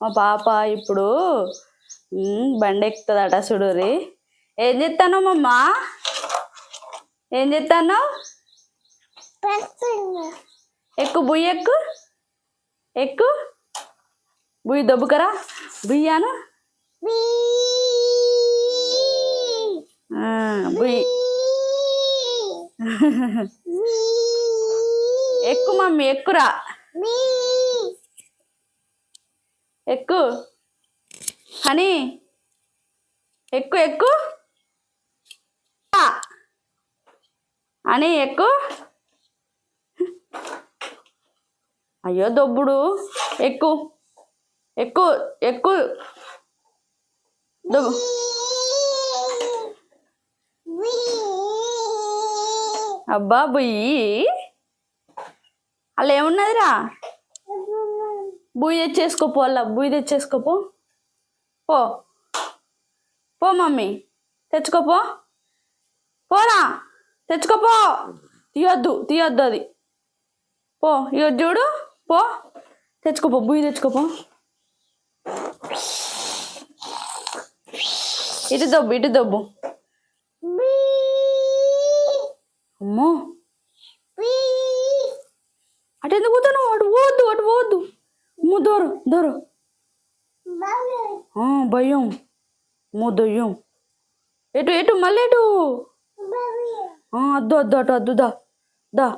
మా పాప ఇప్పుడు బండి ఎక్కుతుందట చూడురి ఏం చెప్తాను మమ్మా? ఏం చెప్తాను ఎక్కు బుయ్యి ఎక్కు? ఎక్కు? బుయ్యి దొబ్బుకరా? బుయ్యాను? ఎక్కు మమ్మీ ఎక్కురా. ఎక్కు. హనీ. ఎక్కు ఎక్కు. అని ఎక్కు. అయ్యో దొబ్బుడు. ఎక్కు. ఎక్కు ఎక్కు. దొబ్బు అబ్బా బుయ్యి. అలా ఏమున్నదిరా? బుయ్యి తెచ్చేసుకోపో అలా. బుయ్యి తెచ్చేసుకోపో పో. పో. మమ్మీ. తెచ్చుకోపో పోరా. తెచ్చుకోపో తీయొద్దు. తీయొద్దు అది. పో. ఇక చూడు. పో. తెచ్చుకోపో బుయ్యి తెచ్చుకోపో ఇటు దొబ్బు ఇటు దొబ్బు. అమ్మో. అటు ఎందుకు పోతాను అటు పోవద్దు అటు పోవద్దు. అమ్మో దూరం దూరం. భయం. అమ్మో దొయ్యం. ఎటు ఎటు మళ్ళీ ఎటు? అద్దు అద్దు అటు అద్దు దా దా.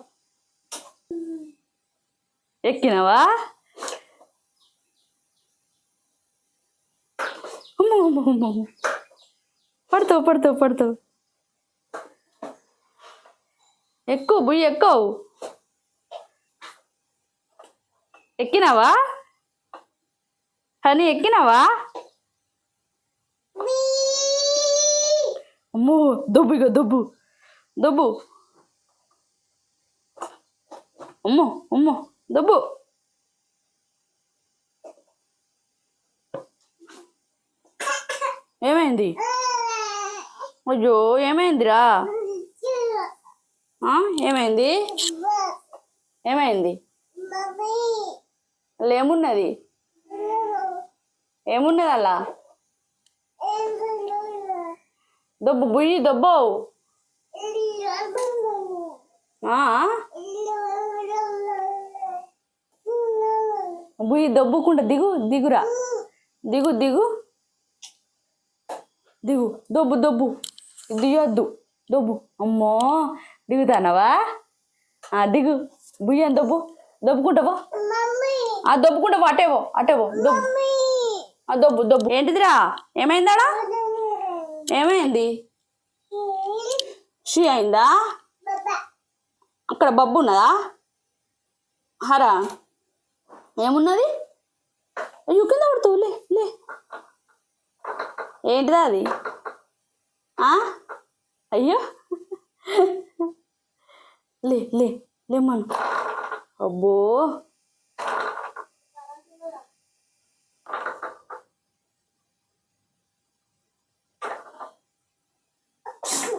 ఎక్కినావా? అమ్మో అమ్మో అమ్మో. పడుతావు పడుతావు పడుతావు ఎక్కువ బుయ్యి ఎక్కువ ఎక్కినావా? హనీ ఎక్కినావా? అమ్మో దొబ్బు ఇక దొబ్బు. దొబ్బు. అమ్మో అమ్మో దొబ్బు. ఏమైంది? అయ్యో ఏమైందిరా? ఏమైంది? ఏమైంది? అలా ఏమున్నది? ఏమున్నది అలా? దొబ్బు బుయ్యి దొబ్బవు. బుయ్యి దొబ్బుకుంటా దిగు దిగురా. దిగు దిగు. దిగు దొబ్బు దొబ్బు. దిగొద్దు దొబ్బు అమ్మో దిగుతానవా ఆ, దిగు బుయ్యని దొబ్బు దొబ్బుకుంటావో ఆ దొబ్బుకుంటావో అటేవో అటేవో దొబ్బు ఆ దొబ్బు దొబ్బు ఏంటిదిరా ఏమైందాడా ఏమైంది షీ అయిందా అక్కడ బబ్బు ఉన్నదా హరా ఏమున్నది అయ్యో కింద పడుతావు లే లే ఏంటిదా అది ఆ? అయ్యో. లే లే లేమను అబ్బో.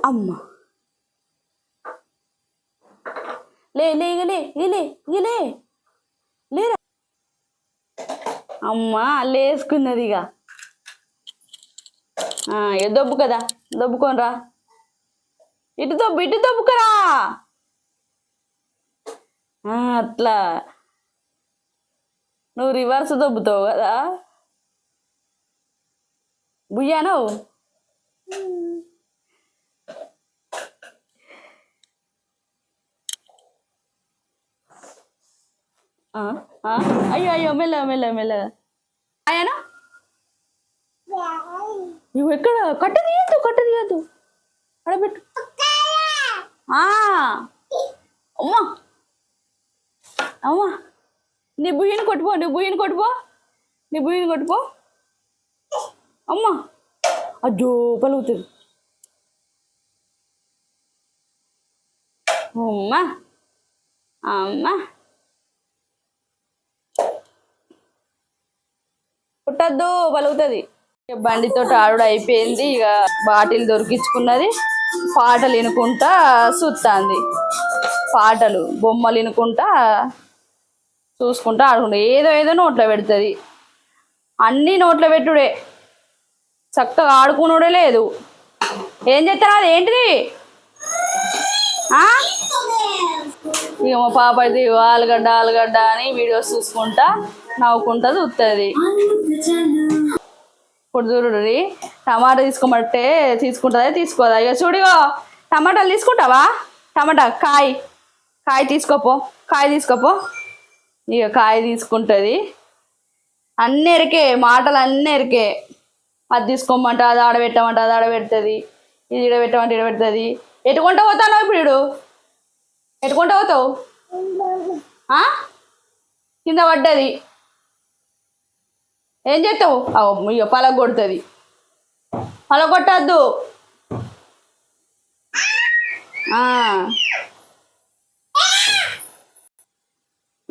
అమ్మ. లే లే ఇగలే ఇగలే ఇగలే లే లేరా అమ్మ లేసుకున్నది ఇక ఆ, ఏ దొబ్బు కదా దొబ్బుకోనరా ఇటు దొబ్బు ఇటు దొబ్బుకరా అట్లా. నువ్వు రివర్స్ దొబ్బుతావు కదా. బుయ్యాను అయ్యో అయ్యో మెల్ల మెల్ల మెల్లగా. అయ్యానా నువ్వు ఎక్కడ? కట్ట తీయద్దు కట్ట తీయద్దు అడబెట్టు అమ్మా. అమ్మా. నీ బుయ్యని కొట్టుపో నీ బుయ్యని కొట్టుపో. నీ బుయ్యని కొట్టుపో. అమ్మా. అజ్జో పలుకుతుంది అమ్మా. అమ్మా. పుట్టద్దు పలుగుతుంది ఇక బండితో ఆడుడు అయిపోయింది ఇక బాటిల్ దొరికించుకున్నది. పాటలు వినుకుంటా చూస్తుంది పాటలు బొమ్మలు వినుకుంటా చూసుకుంటా ఆడుకుంటా. ఏదో ఏదో నోట్లో పెడుతుంది. అన్నీ నోట్లో పెట్టుడే. చక్కగా ఆడుకునుడే లేదు. ఏం చేస్తారా అది? ఏంటిది? ఇక మా పాప అయితే ఆలుగడ్డ ఆలుగడ్డ అని వీడియోస్ చూసుకుంటా నవ్వుకుంటా చూస్తుంది ఇప్పుడు చూడుర్రి టమాటా తీసుకోమంటే తీసుకుంటుందా తీసుకోదా? ఇక చూడిగో టమాటాలు తీసుకుంటావా? టమాటా కాయ కాయ తీసుకోపో కాయ తీసుకోపో. ఇక కాయ తీసుకుంటుంది. అన్నీ ఎరికే మాటలు అన్నీ ఎరికే. అది తీసుకోమంట అది ఆడబెట్టమంట అది ఆడబెడుతుంది. ఇది ఇడబెట్టమంటే ఇడబెడుతుంది ఎటుకుంటా పోతాను ఇప్పుడు ఇడు ఎటుకుంటా పోతావు? కింద పడ్డది. ఏం చేస్తావు? అవు ఇక పలగ కొడుతుంది. పలగొట్టద్దు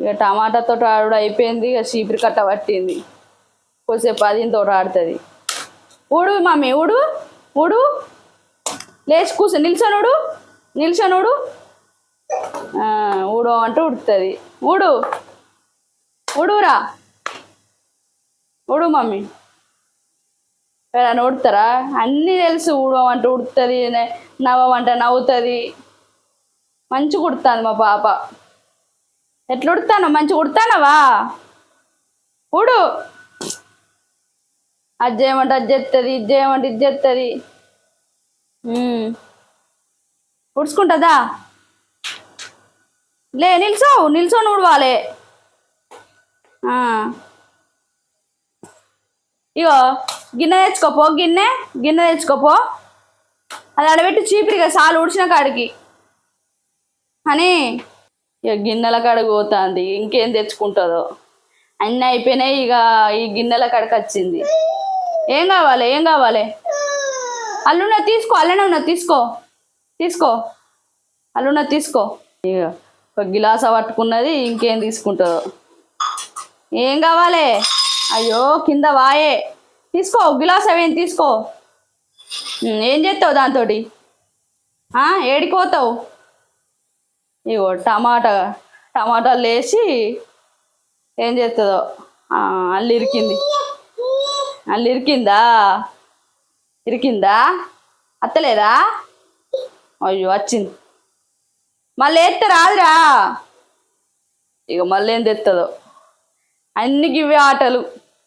ఇక టమాటాతో ఆడు అయిపోయింది ఇక చీపురు కట్ట పట్టింది. కొద్దిసేపు అదితో ఆడుతుంది. ఊడు మమ్మీ ఊడు ఊడు. లేచి కూర్చో నిల్చోనుడు నిల్చోనుడు ఊడు. అంటే ఉడుతుంది ఊడు ఊడురా. ఊడు మమ్మీ ఎవరైనా ఉడతారా అన్నీ తెలుసు ఉడవమంటే ఉడుతుంది నవ్వమంటే నవ్వుతుంది మంచిగా ఉడుతుంది మా పాప ఎట్లా ఉడతాను మంచిగా ఉడతానవా ఊడు అది చేయమంటే అది చేస్తుంది ఇది చేయమంటే ఇది చేస్తుంది ఉడుచుకుంటుందా లే నిల్చో నిల్చొని ఉడవాలి ఆ. ఇగో గిన్నె తెచ్చుకోపో గిన్నె గిన్నె తెచ్చుకోపో. అది అడబెట్టి చీపిరిగా సాలు ఉడిచిన కాడికి. అని ఇక గిన్నెల కాడికి పోతుంది ఇంకేం తెచ్చుకుంటుందో. అన్నీ అయిపోయినాయి ఇక ఈ గిన్నెల కాడికి వచ్చింది. ఏం కావాలి ఏం కావాలి? అల్లున్న తీసుకో అల్లనే ఉన్న తీసుకో. తీసుకో. అల్లున్న తీసుకో. ఇక ఒక గిలాస పట్టుకున్నది ఇంకేం తీసుకుంటుందో. ఏం కావాలి? అయ్యో కింద వాయే. తీసుకో గిలాస్ అవేం తీసుకో. ఏం చేస్తావు దాంతో ఏడిపోతావు ఇగో టమాటా టమాటాలు వేసి ఏం చేస్తుందో? అల్లి ఇరికింది. అల్లి ఇరికిందా? ఇరికిందా? అత్తలేదా? అయ్యో వచ్చింది. మళ్ళీ ఎత్తే రాదురా. ఇక మళ్ళీ ఏం తెస్తుందో అన్ని గివ్వే ఆటలు.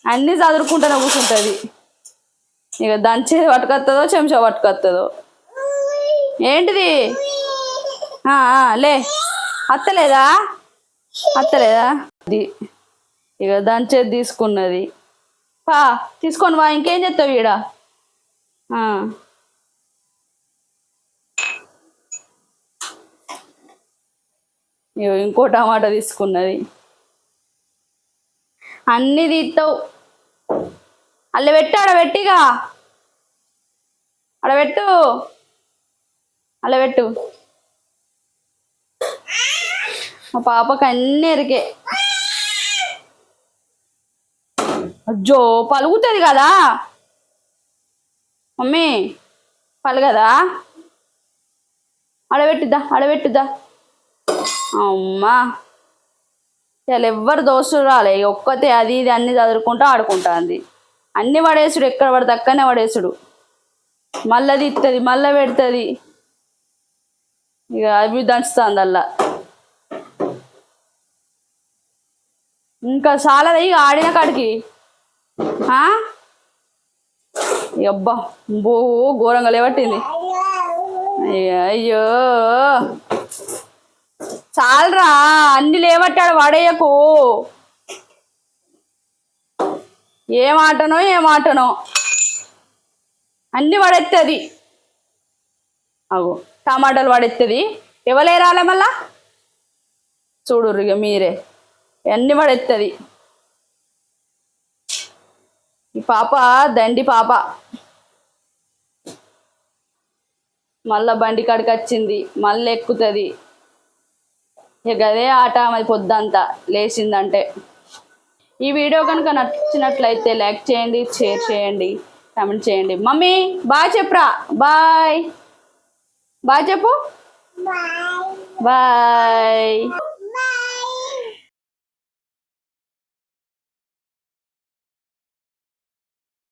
అన్నీ చదువుకుంటూనే కూర్చుంటుంది. ఇక దంచేది పట్టుకొస్తుందో చెంచా పట్టుకొస్తుందో ఏంటిది? లే. అత్తలేదా? అత్తలేదా? ఇక దంచేది తీసుకున్నది. పా తీసుకొని వా ఇంకేం చేస్తావు ఈడ? ఇగో ఇంకో టమాటా తీసుకున్నది. అన్నీ తీస్తావు అల్ల పెట్టు ఆడ పెట్టిగా ఆడ పెట్టు. అలా పెట్టు. మా పాపకు అన్నీ ఎరికే. అజ్జో పలుగుతుంది కదా. మమ్మీ పలగదా? అడబెట్టుద్దా అడబెట్టుద్దా అమ్మా. ఇలా ఎవ్వరు దోస్తులు రాలే ఒక్కతే అది ఇది అన్ని చదువుకుంటూ ఆడుకుంటుంది. అన్ని పడేసుడు ఎక్కడ పడితే అక్కడనే పడేసుడు. మళ్ళీ తిత్తది మళ్ళీ పెడుతుంది. ఇక అవి దంచుతుంది అలా ఇంకా చాలా ఇక ఆడిన కాడికి. ఆ? అబ్బా బో ఘోరంగా లేవట్టింది. అయ్యో అయ్యో. చాలరా అన్ని లేవట్టాడు వాడేయకు. ఏం ఆటనో ఏం ఆటనో అన్ని పడెత్తది అగో టమాటాలు పడెత్తది ఎవలే రాలే మళ్ళా? చూడుర్రు ఇక మీరే. అన్ని పడెత్తది ఈ పాప దండి పాప. మళ్ళా బండి కాడికి వచ్చింది మళ్ళీ ఎక్కుతుంది ఇక అదే ఆట మరి పొద్దంతా లేచిందంటే. ఈ వీడియో కనుక నచ్చినట్లయితే లైక్ చేయండి షేర్ చేయండి కామెంట్ చేయండి. మమ్మీ బాయ్ చెప్పురా? బాయ్. బాయ్ చెప్పు. బాయ్.